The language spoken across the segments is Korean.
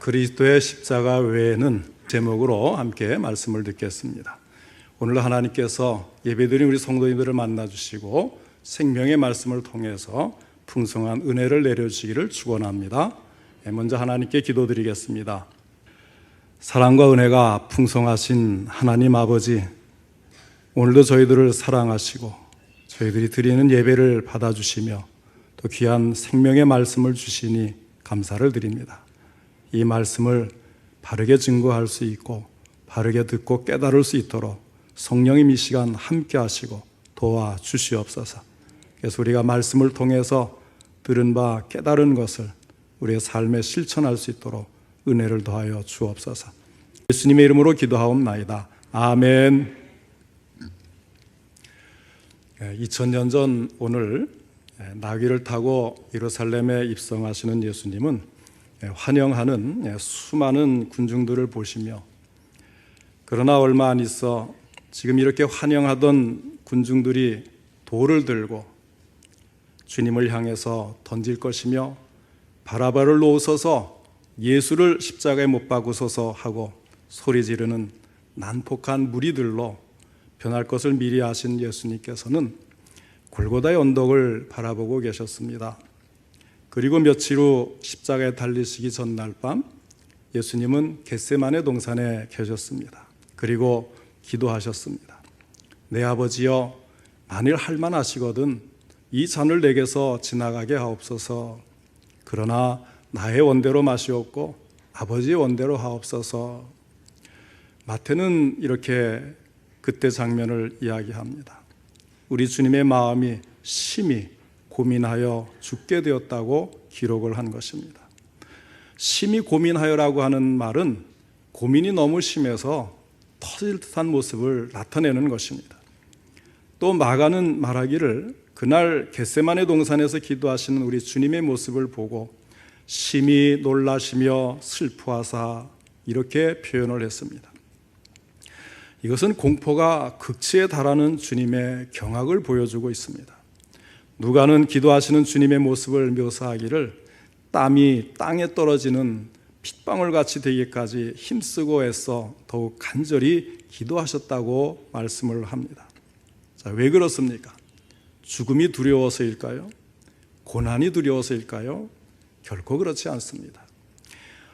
그리스도의 십자가 외에는 제목으로 함께 말씀을 듣겠습니다. 오늘 하나님께서 예배드린 우리 성도님들을 만나 주시고 생명의 말씀을 통해서 풍성한 은혜를 내려 주시기를 축원합니다. 예, 먼저 하나님께 기도드리겠습니다. 사랑과 은혜가 풍성하신 하나님 아버지 오늘도 저희들을 사랑하시고 저희들이 드리는 예배를 받아 주시며 또 귀한 생명의 말씀을 주시니 감사를 드립니다. 이 말씀을 바르게 증거할 수 있고 바르게 듣고 깨달을 수 있도록 성령님 이 시간 함께 하시고 도와 주시옵소서. 그래서 우리가 말씀을 통해서 들은 바 깨달은 것을 우리의 삶에 실천할 수 있도록 은혜를 더하여 주옵소서. 예수님의 이름으로 기도하옵나이다. 아멘. 2000년 전 오늘 예, 나귀를 타고 예루살렘에 입성하시는 예수님은 예, 환영하는 예, 수많은 군중들을 보시며 그러나 얼마 안 있어 지금 이렇게 환영하던 군중들이 돌을 들고 주님을 향해서 던질 것이며 바라바를 놓으소서 예수를 십자가에 못 박으소서 하고 소리 지르는 난폭한 무리들로 변할 것을 미리 아신 예수님께서는 골고다의 언덕을 바라보고 계셨습니다. 그리고 며칠 후 십자가에 달리시기 전날 밤 예수님은 겟세만의 동산에 계셨습니다. 그리고 기도하셨습니다. 내 아버지여 만일 할만하시거든 이 잔을 내게서 지나가게 하옵소서. 그러나 나의 원대로 마시옵고 아버지의 원대로 하옵소서. 마태는 이렇게 그때 장면을 이야기합니다. 우리 주님의 마음이 심히 고민하여 죽게 되었다고 기록을 한 것입니다. 심히 고민하여라고 하는 말은 고민이 너무 심해서 터질 듯한 모습을 나타내는 것입니다. 또 마가는 말하기를 그날 겟세만의 동산에서 기도하시는 우리 주님의 모습을 보고 심히 놀라시며 슬퍼하사 이렇게 표현을 했습니다. 이것은 공포가 극치에 달하는 주님의 경악을 보여주고 있습니다. 누가는 기도하시는 주님의 모습을 묘사하기를 땀이 땅에 떨어지는 핏방울 같이 되기까지 힘쓰고 애써 더욱 간절히 기도하셨다고 말씀을 합니다. 자, 왜 그렇습니까? 죽음이 두려워서일까요? 고난이 두려워서일까요? 결코 그렇지 않습니다.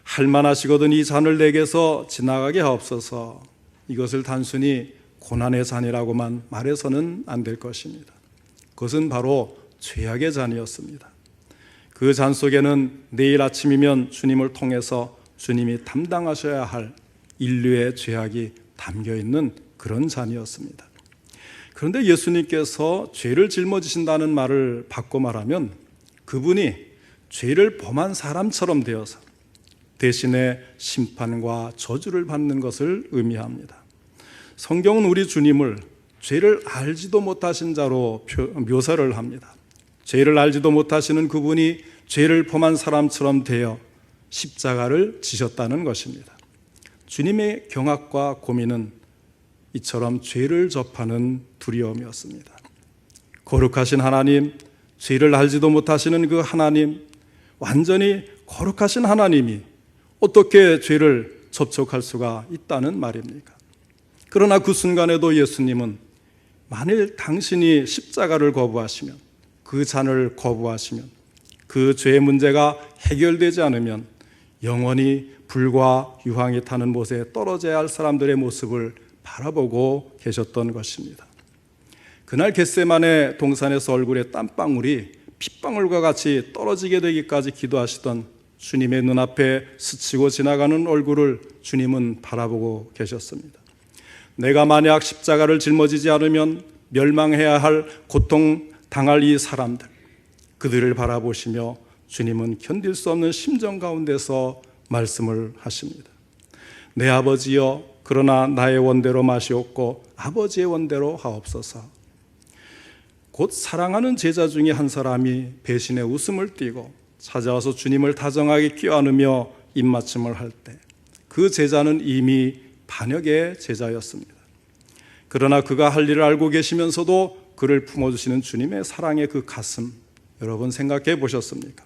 할만하시거든 이 잔을 내게서 지나가게 하옵소서. 이것을 단순히 고난의 잔이라고만 말해서는 안 될 것입니다. 그것은 바로 죄악의 잔이었습니다. 그 잔 속에는 내일 아침이면 주님을 통해서 주님이 담당하셔야 할 인류의 죄악이 담겨 있는 그런 잔이었습니다. 그런데 예수님께서 죄를 짊어지신다는 말을 바꿔 말하면 그분이 죄를 범한 사람처럼 되어서 대신에 심판과 저주를 받는 것을 의미합니다. 성경은 우리 주님을 죄를 알지도 못하신 자로 묘사를 합니다. 죄를 알지도 못하시는 그분이 죄를 범한 사람처럼 되어 십자가를 지셨다는 것입니다. 주님의 경악과 고민은 이처럼 죄를 접하는 두려움이었습니다. 거룩하신 하나님, 죄를 알지도 못하시는 그 하나님, 완전히 거룩하신 하나님이 어떻게 죄를 접촉할 수가 있다는 말입니까? 그러나 그 순간에도 예수님은 만일 당신이 십자가를 거부하시면 그 잔을 거부하시면 그 죄의 문제가 해결되지 않으면 영원히 불과 유황이 타는 못에 떨어져야 할 사람들의 모습을 바라보고 계셨던 것입니다. 그날 겟세만의 동산에서 얼굴에 땀방울이 핏방울과 같이 떨어지게 되기까지 기도하시던 주님의 눈앞에 스치고 지나가는 얼굴을 주님은 바라보고 계셨습니다. 내가 만약 십자가를 짊어지지 않으면 멸망해야 할 고통 당할 이 사람들 그들을 바라보시며 주님은 견딜 수 없는 심정 가운데서 말씀을 하십니다. 내 아버지여 그러나 나의 원대로 마시옵고 아버지의 원대로 하옵소서. 곧 사랑하는 제자 중에 한 사람이 배신의 웃음을 띠고 찾아와서 주님을 다정하게 껴안으며 입맞춤을 할 때 그 제자는 이미 반역의 제자였습니다. 그러나 그가 할 일을 알고 계시면서도 그를 품어주시는 주님의 사랑의 그 가슴, 여러분 생각해 보셨습니까?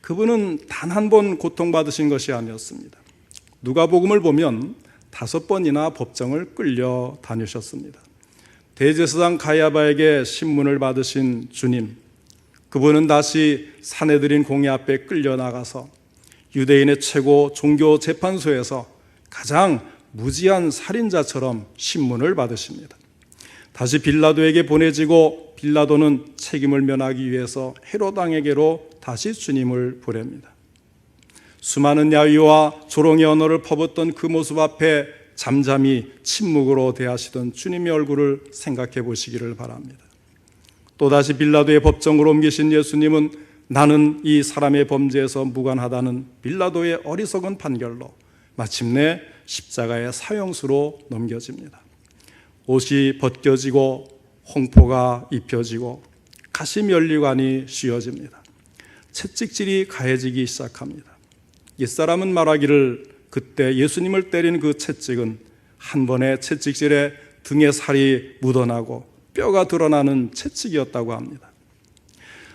그분은 단 한 번 고통받으신 것이 아니었습니다. 누가 복음을 보면 다섯 번이나 법정을 끌려 다니셨습니다. 대제사장 가야바에게 신문을 받으신 주님, 그분은 다시 사내들인 공회 앞에 끌려 나가서 유대인의 최고 종교 재판소에서 가장 무지한 살인자처럼 신문을 받으십니다. 다시 빌라도에게 보내지고 빌라도는 책임을 면하기 위해서 헤롯 왕에게로 다시 주님을 보냅니다. 수많은 야위와 조롱의 언어를 퍼붓던 그 모습 앞에 잠잠히 침묵으로 대하시던 주님의 얼굴을 생각해 보시기를 바랍니다. 또다시 빌라도의 법정으로 옮기신 예수님은 나는 이 사람의 범죄에서 무관하다는 빌라도의 어리석은 판결로 마침내 십자가의 사형수로 넘겨집니다. 옷이 벗겨지고 홍포가 입혀지고 가시 면류관이 씌워집니다. 채찍질이 가해지기 시작합니다. 옛사람은 말하기를 그때 예수님을 때린 그 채찍은 한 번의 채찍질에 등에 살이 묻어나고 뼈가 드러나는 채찍이었다고 합니다.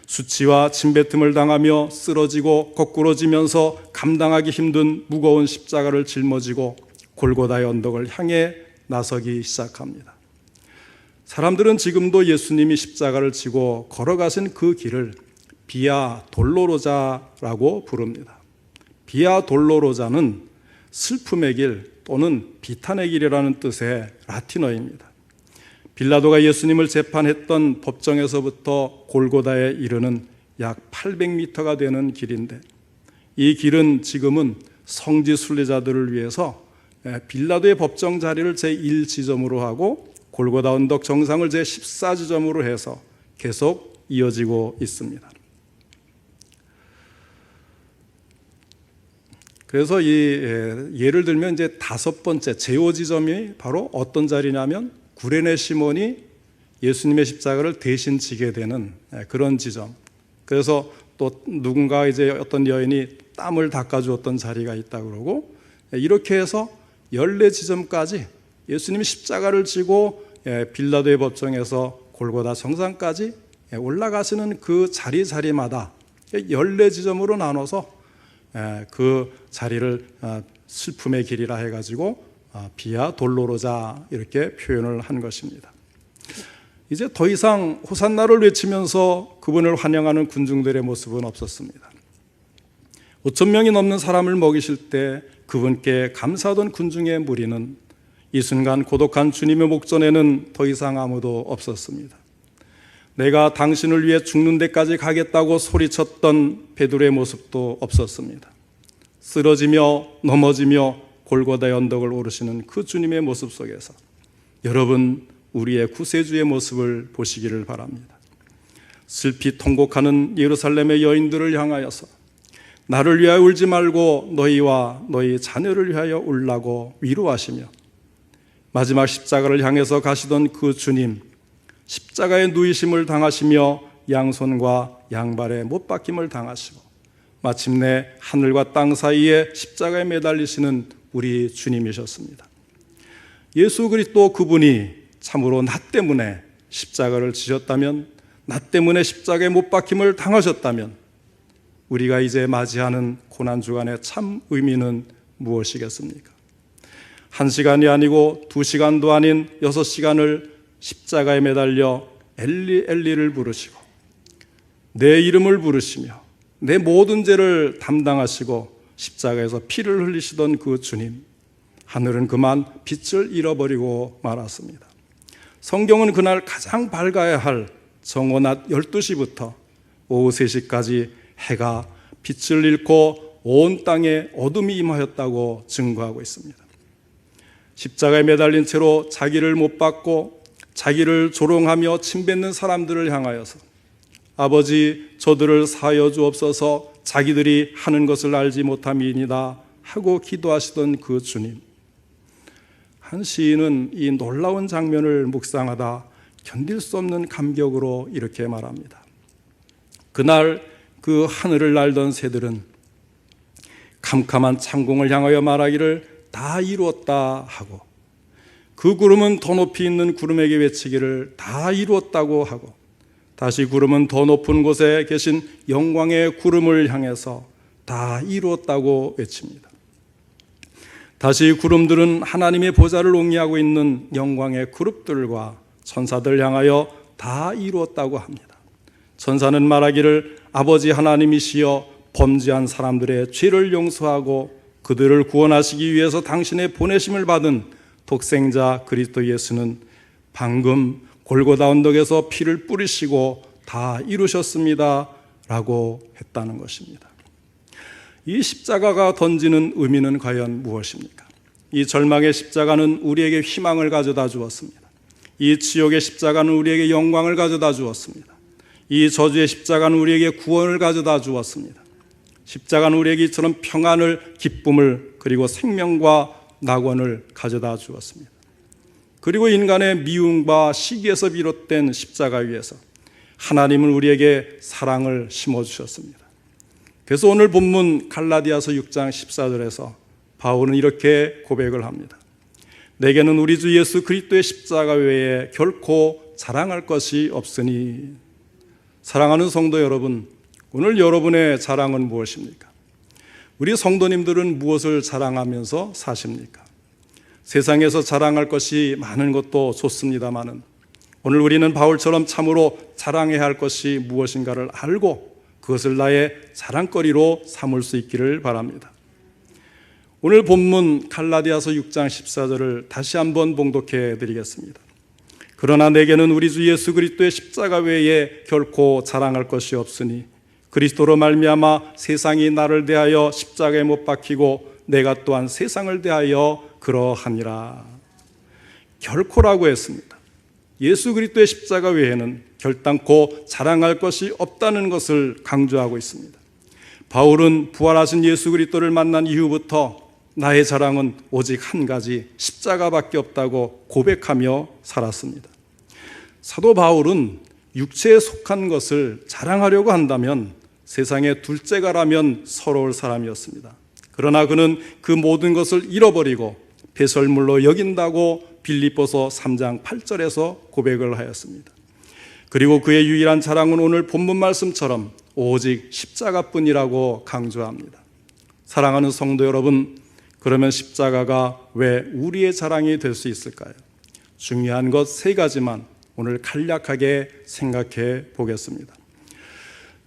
수치와 침뱉음을 당하며 쓰러지고 거꾸러지면서 감당하기 힘든 무거운 십자가를 짊어지고 골고다의 언덕을 향해 나서기 시작합니다. 사람들은 지금도 예수님이 십자가를 지고 걸어가신 그 길을 비아 돌로로자라고 부릅니다. 비아 돌로로자는 슬픔의 길 또는 비탄의 길이라는 뜻의 라틴어입니다. 빌라도가 예수님을 재판했던 법정에서부터 골고다에 이르는 약 800m가 되는 길인데 이 길은 지금은 성지 순례자들을 위해서 빌라도의 법정 자리를 제1지점으로 하고 골고다 언덕 정상을 제14지점으로 해서 계속 이어지고 있습니다. 그래서 이 예를 들면 이제 다섯 번째 제오 지점이 바로 어떤 자리냐면 구레네 시몬이 예수님의 십자가를 대신 지게 되는 그런 지점. 그래서 또 누군가 이제 어떤 여인이 땀을 닦아주었던 자리가 있다 그러고 이렇게 해서 열네 지점까지 예수님이 십자가를 지고 빌라도의 법정에서 골고다 정상까지 올라가시는 그 자리 자리마다 열네 지점으로 나눠서 그 자리를 슬픔의 길이라 해가지고 비아 돌로로자 이렇게 표현을 한 것입니다. 이제 더 이상 호산나를 외치면서 그분을 환영하는 군중들의 모습은 없었습니다. 5천 명이 넘는 사람을 먹이실 때 그분께 감사하던 군중의 무리는 이 순간 고독한 주님의 목전에는 더 이상 아무도 없었습니다. 내가 당신을 위해 죽는 데까지 가겠다고 소리쳤던 베드로의 모습도 없었습니다. 쓰러지며 넘어지며 골고다의 언덕을 오르시는 그 주님의 모습 속에서 여러분 우리의 구세주의 모습을 보시기를 바랍니다. 슬피 통곡하는 예루살렘의 여인들을 향하여서 나를 위하여 울지 말고 너희와 너희 자녀를 위하여 울라고 위로하시며 마지막 십자가를 향해서 가시던 그 주님 십자가의 누이심을 당하시며 양손과 양발에 못 박힘을 당하시고 마침내 하늘과 땅 사이에 십자가에 매달리시는 우리 주님이셨습니다. 예수 그리스도 그분이 참으로 나 때문에 십자가를 지셨다면 나 때문에 십자가에 못 박힘을 당하셨다면 우리가 이제 맞이하는 고난 주간의 참 의미는 무엇이겠습니까? 한 시간이 아니고 두 시간도 아닌 여섯 시간을 십자가에 매달려 엘리 엘리를 부르시고 내 이름을 부르시며 내 모든 죄를 담당하시고 십자가에서 피를 흘리시던 그 주님 하늘은 그만 빛을 잃어버리고 말았습니다. 성경은 그날 가장 밝아야 할 정오 낮 12시부터 오후 3시까지 해가 빛을 잃고 온 땅에 어둠이 임하였다고 증거하고 있습니다. 십자가에 매달린 채로 자기를 못 받고 자기를 조롱하며 침뱉는 사람들을 향하여서 아버지 저들을 사여 주옵소서 자기들이 하는 것을 알지 못함이니이다 하고 기도하시던 그 주님. 한 시인은 이 놀라운 장면을 묵상하다 견딜 수 없는 감격으로 이렇게 말합니다. 그날 그 하늘을 날던 새들은 캄캄한 창공을 향하여 말하기를 다 이루었다 하고 그 구름은 더 높이 있는 구름에게 외치기를 다 이루었다고 하고 다시 구름은 더 높은 곳에 계신 영광의 구름을 향해서 다 이루었다고 외칩니다. 다시 구름들은 하나님의 보좌를 옹이하고 있는 영광의 그룹들과 천사들 향하여 다 이루었다고 합니다. 천사는 말하기를 아버지 하나님이시여 범죄한 사람들의 죄를 용서하고 그들을 구원하시기 위해서 당신의 보내심을 받은 독생자 그리스도 예수는 방금 골고다 언덕에서 피를 뿌리시고 다 이루셨습니다. 라고 했다는 것입니다. 이 십자가가 던지는 의미는 과연 무엇입니까? 이 절망의 십자가는 우리에게 희망을 가져다 주었습니다. 이 지옥의 십자가는 우리에게 영광을 가져다 주었습니다. 이 저주의 십자가는 우리에게 구원을 가져다 주었습니다. 십자가는 우리에게 이처럼 평안을, 기쁨을, 그리고 생명과 낙원을 가져다 주었습니다. 그리고 인간의 미움과 시기에서 비롯된 십자가 위에서 하나님은 우리에게 사랑을 심어 주셨습니다. 그래서 오늘 본문 갈라디아서 6장 14절에서 바울은 이렇게 고백을 합니다. 내게는 우리 주 예수 그리스도의 십자가 외에 결코 자랑할 것이 없으니 사랑하는 성도 여러분, 오늘 여러분의 자랑은 무엇입니까? 우리 성도님들은 무엇을 자랑하면서 사십니까? 세상에서 자랑할 것이 많은 것도 좋습니다만은 오늘 우리는 바울처럼 참으로 자랑해야 할 것이 무엇인가를 알고 그것을 나의 자랑거리로 삼을 수 있기를 바랍니다. 오늘 본문 갈라디아서 6장 14절을 다시 한번 봉독해 드리겠습니다. 그러나 내게는 우리 주 예수 그리스도의 십자가 외에 결코 자랑할 것이 없으니 그리스도로 말미암아 세상이 나를 대하여 십자가에 못 박히고 내가 또한 세상을 대하여 그러하니라. 결코라고 했습니다. 예수 그리스도의 십자가 외에는 결단코 자랑할 것이 없다는 것을 강조하고 있습니다. 바울은 부활하신 예수 그리스도를 만난 이후부터 나의 자랑은 오직 한 가지 십자가밖에 없다고 고백하며 살았습니다. 사도 바울은 육체에 속한 것을 자랑하려고 한다면 세상의 둘째가라면 서러울 사람이었습니다. 그러나 그는 그 모든 것을 잃어버리고 배설물로 여긴다고 빌립보서 3장 8절에서 고백을 하였습니다. 그리고 그의 유일한 자랑은 오늘 본문 말씀처럼 오직 십자가뿐이라고 강조합니다. 사랑하는 성도 여러분, 그러면 십자가가 왜 우리의 자랑이 될 수 있을까요? 중요한 것 세 가지만 오늘 간략하게 생각해 보겠습니다.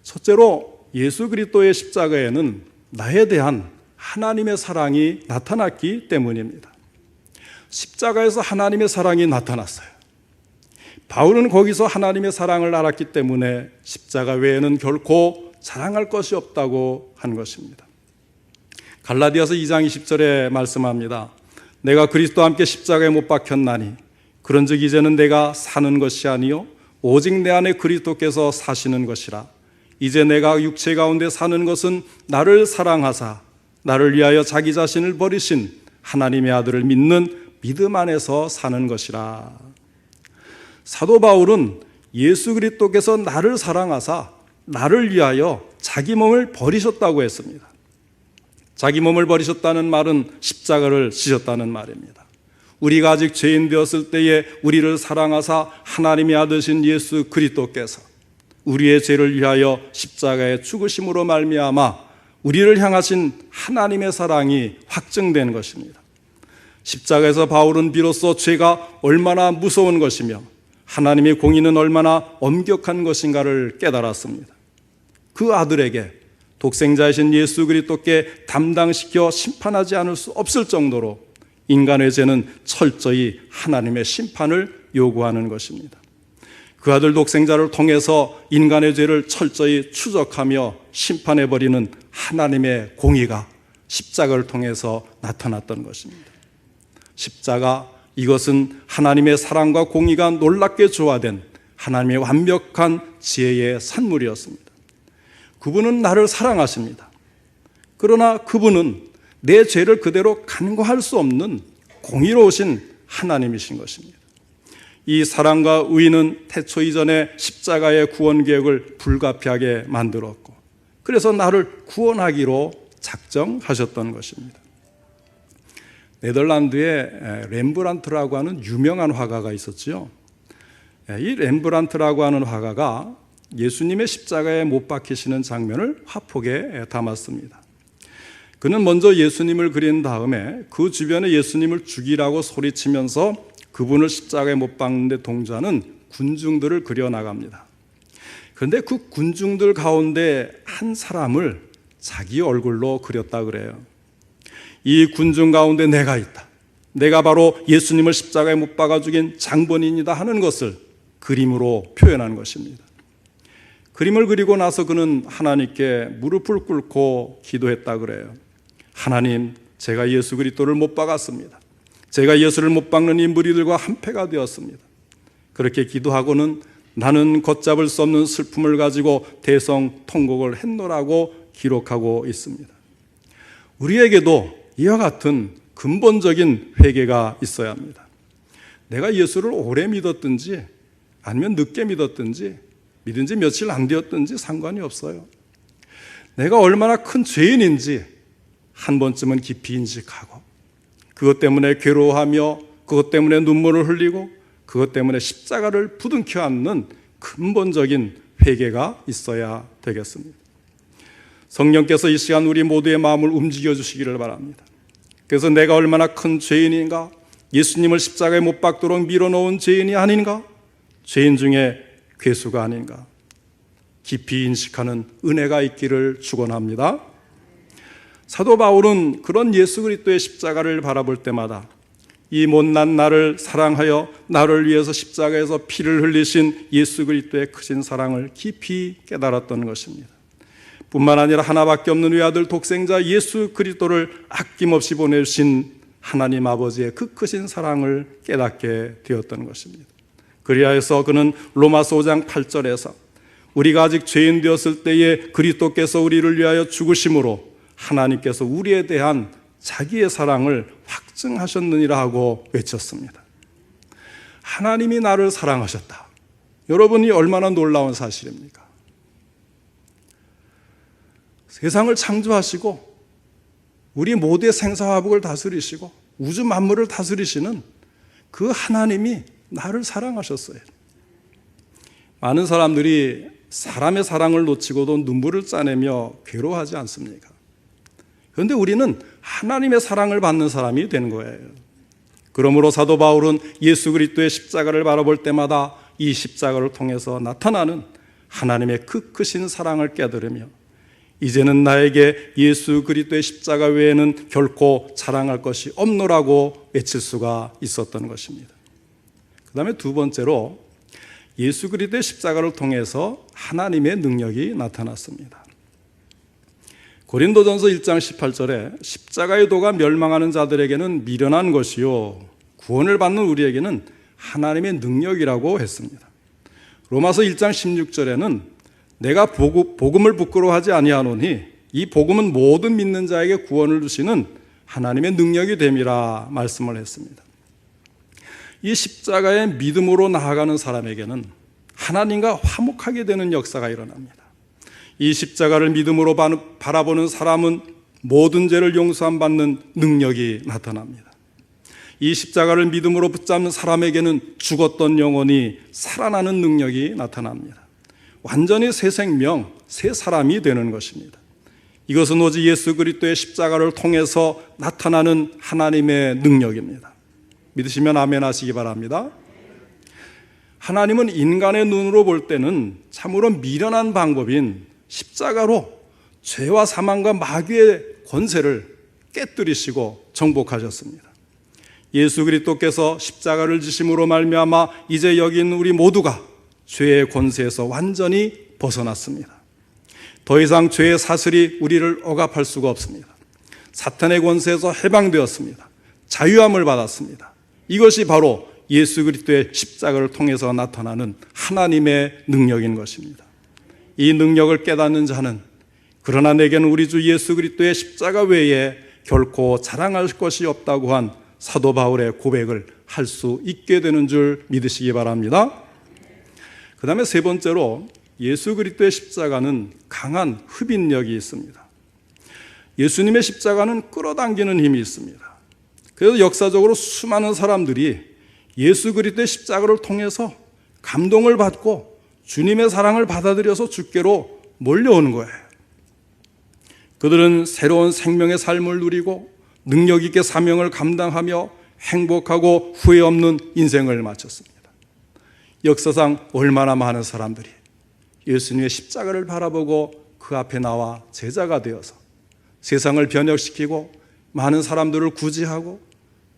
첫째로 예수 그리스도의 십자가에는 나에 대한 하나님의 사랑이 나타났기 때문입니다. 십자가에서 하나님의 사랑이 나타났어요. 바울은 거기서 하나님의 사랑을 알았기 때문에 십자가 외에는 결코 자랑할 것이 없다고 한 것입니다. 갈라디아서 2장 20절에 말씀합니다. 내가 그리스도와 함께 십자가에 못 박혔나니 그런즉 이제는 내가 사는 것이 아니요 오직 내 안에 그리스도께서 사시는 것이라 이제 내가 육체 가운데 사는 것은 나를 사랑하사 나를 위하여 자기 자신을 버리신 하나님의 아들을 믿는 믿음 안에서 사는 것이라. 사도 바울은 예수 그리스도께서 나를 사랑하사 나를 위하여 자기 몸을 버리셨다고 했습니다. 자기 몸을 버리셨다는 말은 십자가를 지셨다는 말입니다. 우리가 아직 죄인 되었을 때에 우리를 사랑하사 하나님의 아들신 예수 그리스도께서 우리의 죄를 위하여 십자가에 죽으심으로 말미암아 우리를 향하신 하나님의 사랑이 확증된 것입니다. 십자가에서 바울은 비로소 죄가 얼마나 무서운 것이며 하나님의 공의는 얼마나 엄격한 것인가를 깨달았습니다. 그 아들에게 독생자이신 예수 그리스도께 담당시켜 심판하지 않을 수 없을 정도로 인간의 죄는 철저히 하나님의 심판을 요구하는 것입니다. 그 아들 독생자를 통해서 인간의 죄를 철저히 추적하며 심판해 버리는 하나님의 공의가 십자가를 통해서 나타났던 것입니다. 십자가 이것은 하나님의 사랑과 공의가 놀랍게 조화된 하나님의 완벽한 지혜의 산물이었습니다. 그분은 나를 사랑하십니다. 그러나 그분은 내 죄를 그대로 간과할 수 없는 공의로우신 하나님이신 것입니다. 이 사랑과 의는 태초 이전에 십자가의 구원 계획을 불가피하게 만들었고, 그래서 나를 구원하기로 작정하셨던 것입니다. 네덜란드에 렘브란트라고 하는 유명한 화가가 있었지요. 이 렘브란트라고 하는 화가가 예수님의 십자가에 못 박히시는 장면을 화폭에 담았습니다. 그는 먼저 예수님을 그린 다음에 그 주변에 예수님을 죽이라고 소리치면서 그분을 십자가에 못 박는데 동조하는 군중들을 그려 나갑니다. 그런데 그 군중들 가운데 한 사람을 자기 얼굴로 그렸다 그래요. 이 군중 가운데 내가 있다. 내가 바로 예수님을 십자가에 못 박아 죽인 장본인이다 하는 것을 그림으로 표현한 것입니다. 그림을 그리고 나서 그는 하나님께 무릎을 꿇고 기도했다 그래요. 하나님, 제가 예수 그리스도를 못 박았습니다. 제가 예수를 못 박는 이 무리들과 한패가 되었습니다. 그렇게 기도하고는 나는 걷잡을 수 없는 슬픔을 가지고 대성 통곡을 했노라고 기록하고 있습니다. 우리에게도 이와 같은 근본적인 회개가 있어야 합니다. 내가 예수를 오래 믿었든지 아니면 늦게 믿었든지 믿은 지 며칠 안 되었든지 상관이 없어요. 내가 얼마나 큰 죄인인지 한 번쯤은 깊이 인식하고 그것 때문에 괴로워하며 그것 때문에 눈물을 흘리고 그것 때문에 십자가를 부둥켜 안는 근본적인 회개가 있어야 되겠습니다. 성령께서 이 시간 우리 모두의 마음을 움직여 주시기를 바랍니다. 그래서 내가 얼마나 큰 죄인인가? 예수님을 십자가에 못 박도록 밀어놓은 죄인이 아닌가? 죄인 중에 괴수가 아닌가? 깊이 인식하는 은혜가 있기를 축원합니다. 사도 바울은 그런 예수 그리스도의 십자가를 바라볼 때마다 이 못난 나를 사랑하여 나를 위해서 십자가에서 피를 흘리신 예수 그리스도의 크신 사랑을 깊이 깨달았던 것입니다. 뿐만 아니라 하나밖에 없는 외아들 독생자 예수 그리스도를 아낌없이 보내신 하나님 아버지의 그 크신 사랑을 깨닫게 되었던 것입니다. 그리하여서 그는 로마서 5장 8절에서 우리가 아직 죄인 되었을 때에 그리스도께서 우리를 위하여 죽으심으로 하나님께서 우리에 대한 자기의 사랑을 확증하셨느니라 하고 외쳤습니다. 하나님이 나를 사랑하셨다. 여러분이 얼마나 놀라운 사실입니까? 세상을 창조하시고 우리 모두의 생사화복을 다스리시고 우주 만물을 다스리시는 그 하나님이 나를 사랑하셨어요. 많은 사람들이 사람의 사랑을 놓치고도 눈물을 짜내며 괴로워하지 않습니까? 그런데 우리는 하나님의 사랑을 받는 사람이 되는 거예요. 그러므로 사도 바울은 예수 그리스도의 십자가를 바라볼 때마다 이 십자가를 통해서 나타나는 하나님의 그 크신 사랑을 깨달으며 이제는 나에게 예수 그리스도의 십자가 외에는 결코 자랑할 것이 없노라고 외칠 수가 있었던 것입니다. 그 다음에 두 번째로 예수 그리스도의 십자가를 통해서 하나님의 능력이 나타났습니다. 고린도전서 1장 18절에 십자가의 도가 멸망하는 자들에게는 미련한 것이요 구원을 받는 우리에게는 하나님의 능력이라고 했습니다. 로마서 1장 16절에는 내가 복음을 부끄러워하지 아니하노니 이 복음은 모든 믿는 자에게 구원을 주시는 하나님의 능력이 됨이라 말씀을 했습니다. 이 십자가의 믿음으로 나아가는 사람에게는 하나님과 화목하게 되는 역사가 일어납니다. 이 십자가를 믿음으로 바라보는 사람은 모든 죄를 용서함 받는 능력이 나타납니다. 이 십자가를 믿음으로 붙잡는 사람에게는 죽었던 영혼이 살아나는 능력이 나타납니다. 완전히 새 생명, 새 사람이 되는 것입니다. 이것은 오직 예수 그리스도의 십자가를 통해서 나타나는 하나님의 능력입니다. 믿으시면 아멘 하시기 바랍니다. 하나님은 인간의 눈으로 볼 때는 참으로 미련한 방법인 십자가로 죄와 사망과 마귀의 권세를 깨뜨리시고 정복하셨습니다. 예수 그리스도께서 십자가를 지심으로 말미암아 이제 여기 있는 우리 모두가 죄의 권세에서 완전히 벗어났습니다. 더 이상 죄의 사슬이 우리를 억압할 수가 없습니다. 사탄의 권세에서 해방되었습니다. 자유함을 받았습니다. 이것이 바로 예수 그리스도의 십자가를 통해서 나타나는 하나님의 능력인 것입니다. 이 능력을 깨닫는 자는 그러나 내게는 우리 주 예수 그리스도의 십자가 외에 결코 자랑할 것이 없다고 한 사도 바울의 고백을 할 수 있게 되는 줄 믿으시기 바랍니다. 그 다음에 세 번째로 예수 그리스도의 십자가는 강한 흡인력이 있습니다. 예수님의 십자가는 끌어당기는 힘이 있습니다. 그래서 역사적으로 수많은 사람들이 예수 그리스도의 십자가를 통해서 감동을 받고 주님의 사랑을 받아들여서 주께로 몰려오는 거예요. 그들은 새로운 생명의 삶을 누리고 능력 있게 사명을 감당하며 행복하고 후회 없는 인생을 마쳤습니다. 역사상 얼마나 많은 사람들이 예수님의 십자가를 바라보고 그 앞에 나와 제자가 되어서 세상을 변혁시키고 많은 사람들을 구제하고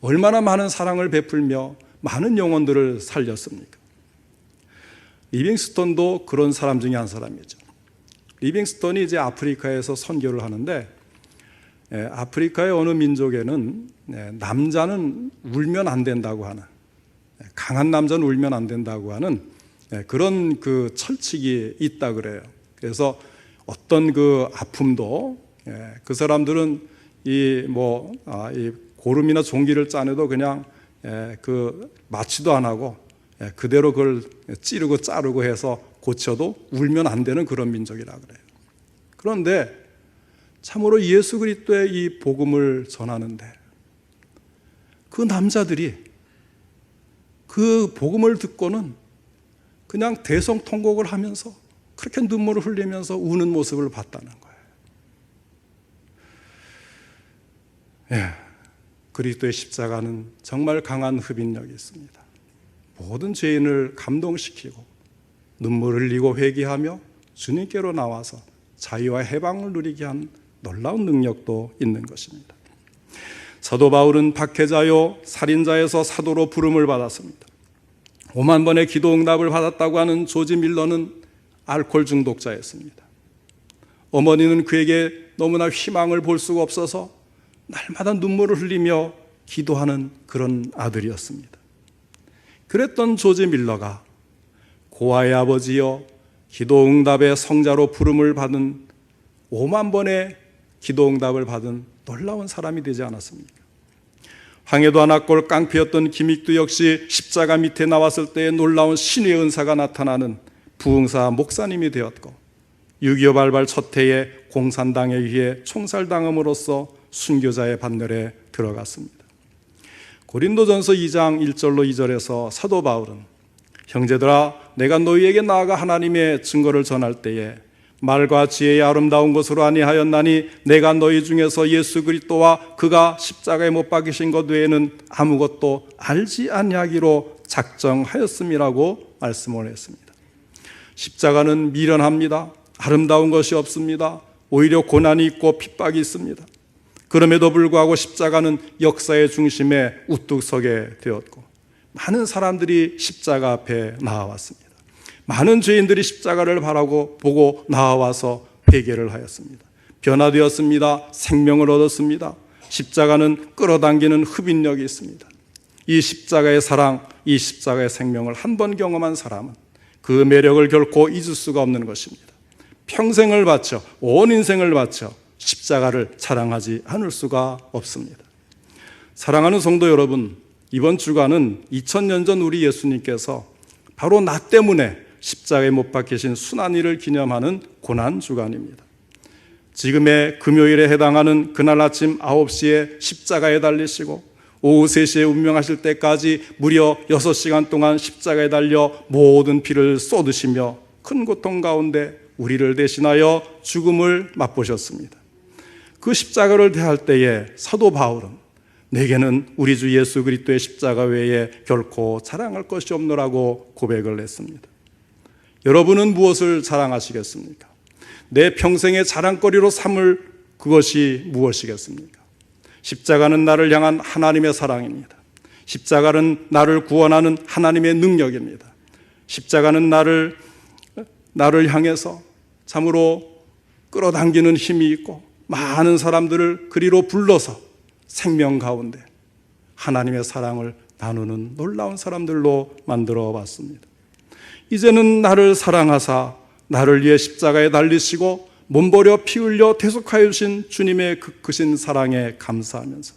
얼마나 많은 사랑을 베풀며 많은 영혼들을 살렸습니까? 리빙스톤도 그런 사람 중에 한 사람이죠. 리빙스톤이 이제 아프리카에서 선교를 하는데 예, 아프리카의 어느 민족에는 예, 남자는 울면 안 된다고 하는 예, 강한 남자는 울면 안 된다고 하는 예, 그런 그 철칙이 있다 그래요. 그래서 어떤 그 아픔도 예, 그 사람들은 이뭐 아, 이 고름이나 종기를 짜내도 그냥 예, 그 마취도 안 하고 예, 그대로 그걸 찌르고 자르고 해서 고쳐도 울면 안 되는 그런 민족이라 그래요. 그런데 참으로 예수 그리스도의 이 복음을 전하는데 그 남자들이 그 복음을 듣고는 그냥 대성통곡을 하면서 그렇게 눈물을 흘리면서 우는 모습을 봤다는 거예요. 예, 그리스도의 십자가는 정말 강한 흡인력이 있습니다. 모든 죄인을 감동시키고 눈물을 흘리고 회개하며 주님께로 나와서 자유와 해방을 누리게 한 놀라운 능력도 있는 것입니다. 사도 바울은 박해자요 살인자에서 사도로 부름을 받았습니다. 5만 번의 기도 응답을 받았다고 하는 조지 밀러는 알코올 중독자였습니다. 어머니는 그에게 너무나 희망을 볼 수가 없어서 날마다 눈물을 흘리며 기도하는 그런 아들이었습니다. 그랬던 조지 밀러가 고아의 아버지여 기도 응답의 성자로 부름을 받은 5만 번의 기도 응답을 받은 놀라운 사람이 되지 않았습니까? 황해도 하나꼴 깡패였던 김익두 역시 십자가 밑에 나왔을 때의 놀라운 신의 은사가 나타나는 부흥사 목사님이 되었고 6.25 발발 첫 해에 공산당에 의해 총살당함으로써 순교자의 반열에 들어갔습니다. 고린도전서 2장 1절로 2절에서 사도 바울은 형제들아 내가 너희에게 나아가 하나님의 증거를 전할 때에 말과 지혜의 아름다운 것으로 아니하였나니 내가 너희 중에서 예수 그리스도와 그가 십자가에 못 박이신 것 외에는 아무것도 알지 아니하기로 작정하였음이라고 말씀을 했습니다. 십자가는 미련합니다. 아름다운 것이 없습니다. 오히려 고난이 있고 핍박이 있습니다. 그럼에도 불구하고 십자가는 역사의 중심에 우뚝 서게 되었고 많은 사람들이 십자가 앞에 나와왔습니다. 많은 죄인들이 십자가를 바라고 보고 나와서 회개를 하였습니다. 변화되었습니다. 생명을 얻었습니다. 십자가는 끌어당기는 흡인력이 있습니다. 이 십자가의 사랑, 이 십자가의 생명을 한 번 경험한 사람은 그 매력을 결코 잊을 수가 없는 것입니다. 평생을 바쳐, 온 인생을 바쳐 십자가를 자랑하지 않을 수가 없습니다. 사랑하는 성도 여러분, 이번 주간은 2000년 전 우리 예수님께서 바로 나 때문에 십자가에 못 박히신 순환일을 기념하는 고난 주간입니다. 지금의 금요일에 해당하는 그날 아침 9시에 십자가에 달리시고 오후 3시에 운명하실 때까지 무려 6시간 동안 십자가에 달려 모든 피를 쏟으시며 큰 고통 가운데 우리를 대신하여 죽음을 맛보셨습니다. 그 십자가를 대할 때에 사도 바울은 내게는 우리 주 예수 그리스도의 십자가 외에 결코 자랑할 것이 없노라고 고백을 했습니다. 여러분은 무엇을 자랑하시겠습니까? 내 평생의 자랑거리로 삼을 그것이 무엇이겠습니까? 십자가는 나를 향한 하나님의 사랑입니다. 십자가는 나를 구원하는 하나님의 능력입니다. 십자가는 나를 나를 향해서 참으로 끌어당기는 힘이 있고 많은 사람들을 그리로 불러서 생명 가운데 하나님의 사랑을 나누는 놀라운 사람들로 만들어 봤습니다. 이제는 나를 사랑하사 나를 위해 십자가에 달리시고 몸버려 피 흘려 대속하여 주신 주님의 그 크신 사랑에 감사하면서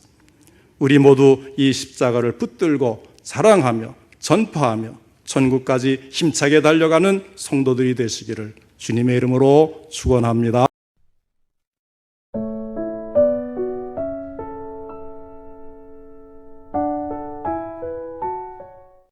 우리 모두 이 십자가를 붙들고 사랑하며 전파하며 천국까지 힘차게 달려가는 성도들이 되시기를 주님의 이름으로 축원합니다.